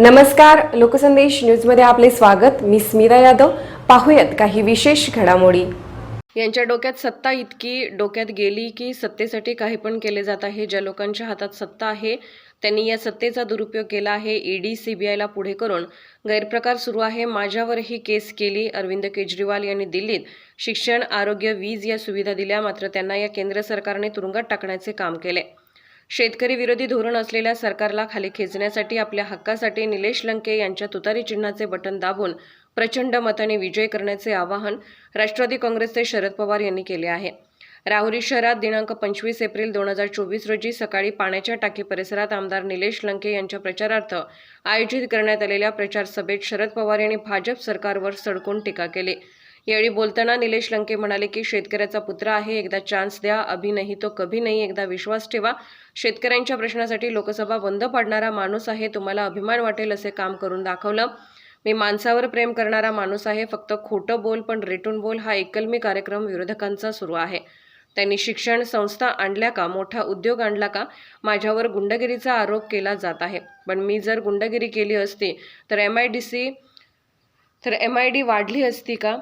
नमस्कार लोकसंदेश न्यूजमध्ये आपले स्वागत. मी स्मिता यादव. पाहूयात काही विशेष घडामोडी. यांच्या डोक्यात सत्ता इतकी डोक्यात गेली की सत्तेसाठी काही पण केले जात आहे. ज्या लोकांच्या हातात सत्ता आहे त्यांनी या सत्तेचा दुरुपयोग केला आहे ईडी सीबीआयला पुढे करून गैरप्रकार सुरू आहे. माझ्यावरही केस केली. अरविंद केजरीवाल यांनी दिल्लीत शिक्षण आरोग्य वीज या सुविधा दिल्या. मात्र त्यांना या केंद्र सरकारने तुरुंगात टाकण्याचे काम केले. शेतकरी विरोधी धोरण असलेल्या सरकारला खाली खेचण्यासाठी आपल्या हक्कासाठी निलेश लंके यांच्या तुतारी चिन्हाचे बटन दाबून प्रचंड मताने विजय करण्याचे आवाहन राष्ट्रवादी काँग्रेसचे शरद पवार यांनी केले आहे. राहुरी शहरात दिनांक पंचवीस एप्रिल दोन हजार चोवीस रोजी सकाळी पाण्याच्या टाकी परिसरात आमदार निलेश लंके यांच्या प्रचारार्थ आयोजित करण्यात आलेल्या प्रचार सभेत शरद पवार यांनी भाजप सरकारवर सडकून टीका केली. यावेळी बोलताना निलेश लंके म्हणाले की शेतकऱ्याचा पुत्र आहे एकदा चान्स द्या अभि नाही तो कभी नाही एकदा विश्वास ठेवा. शेतकऱ्यांच्या प्रश्नासाठी लोकसभा बंद पाडणारा माणूस आहे तुम्हाला अभिमान वाटेल असे काम करून दाखवलं. मी माणसावर प्रेम करणारा माणूस आहे फक्त खोटं बोल पण रेटून बोल हा एकलमी कार्यक्रम विरोधकांचा सुरू आहे. त्यांनी शिक्षण संस्था आणल्या का मोठा उद्योग आणला का माझ्यावर गुंडगिरीचा आरोप केला जात आहे. पण मी जर गुंडगिरी केली असती तर एम आय डी सी तर एम आय डी वाढली असती का?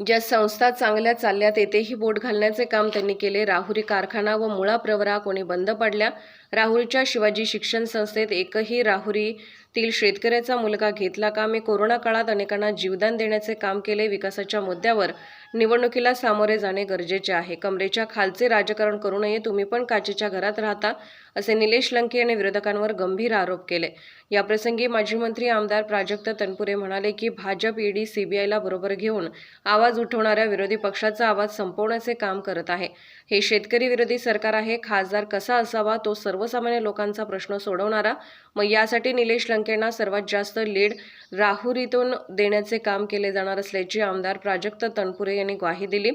ज्या संस्था चांगल्या चालल्या तेथेही बोट घालण्याचे काम त्यांनी केले. राहुरी कारखाना व मुळा प्रवरा कोणी बंद पडल्या? राहुरीच्या शिवाजी शिक्षण संस्थेत एकही राहुरी तील शेतकऱ्याचा मुलगा घेतला का? मी कोरोना काळात अनेकांना जीवदान देण्याचे काम केले. विकासाच्या मुद्द्यावर निवडणुकीला सामोरे जाणे गरजेचे आहे. कमरेच्या खालचे राजकारण करू नये. तुम्ही पण काचेच्या घरात राहता असे निलेश लंके यांनी विरोधकांवर गंभीर आरोप केले. याप्रसंगी माजी मंत्री आमदार प्राजक्त तनपुरे म्हणाले की भाजप ईडी सीबीआयला बरोबर घेऊन आवाज उठवणाऱ्या विरोधी पक्षाचा आवाज संपवण्याचे काम करत आहे. हे शेतकरी विरोधी सरकार आहे. खासदार कसा असावा? तो सर्वसामान्य लोकांचा प्रश्न सोडवणारा. मग यासाठी निलेश लंकेंना सर्वात जास्त लीड राहुरीतून देण्याचे काम केले जाणार असल्याची आमदार प्राजक्त तनपुरे यांनी ग्वाही दिली.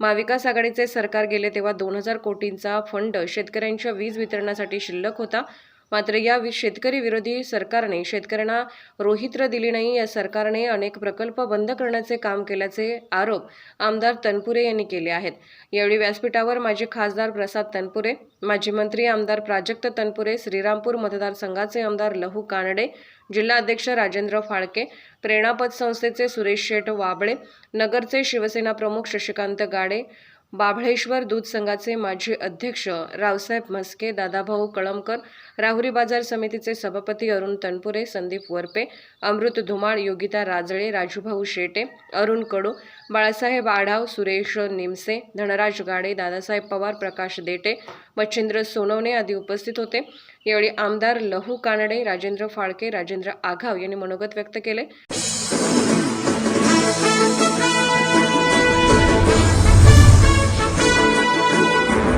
महाविकास आघाडीचे सरकार गेले तेव्हा दोन हजार कोटींचा फंड शेतकऱ्यांच्या वीज वितरणासाठी शिल्लक होता. मात्र या शेतकरी विरोधी सरकारने शेतकऱ्यांना रोहित्र दिली नाही. या सरकारने अनेक प्रकल्प बंद करण्याचे काम केल्याचे आरोप आमदार तनपुरे यांनी केले आहेत. यावेळी व्यासपीठावर माजी खासदार प्रसाद तनपुरे माजी मंत्री आमदार प्राजक्त तनपुरे श्रीरामपूर मतदारसंघाचे आमदार लहू कानडे जिल्हा अध्यक्ष राजेंद्र फाळके प्रेरणापद संस्थेचे सुरेश शेठ वाबळे नगरचे शिवसेना प्रमुख शशिकांत गाडे बाभळेश्वर दूध संघाचे माजी अध्यक्ष रावसाहेब म्हस्के दादाभाऊ कळमकर राहुरी बाजार समितीचे सभापती अरुण तनपुरे संदीप वरपे अमृत धुमाळ योगिता राजळे राजूभाऊ शेटे अरुण कडू बाळासाहेब आढाव सुरेश निमसे धनराज गाडे दादासाहेब पवार प्रकाश देटे मच्छिंद्र सोनवणे आदी उपस्थित होते. यावेळी आमदार लहू कानडे राजेंद्र फाळके राजेंद्र आघाव यांनी मनोगत व्यक्त केले.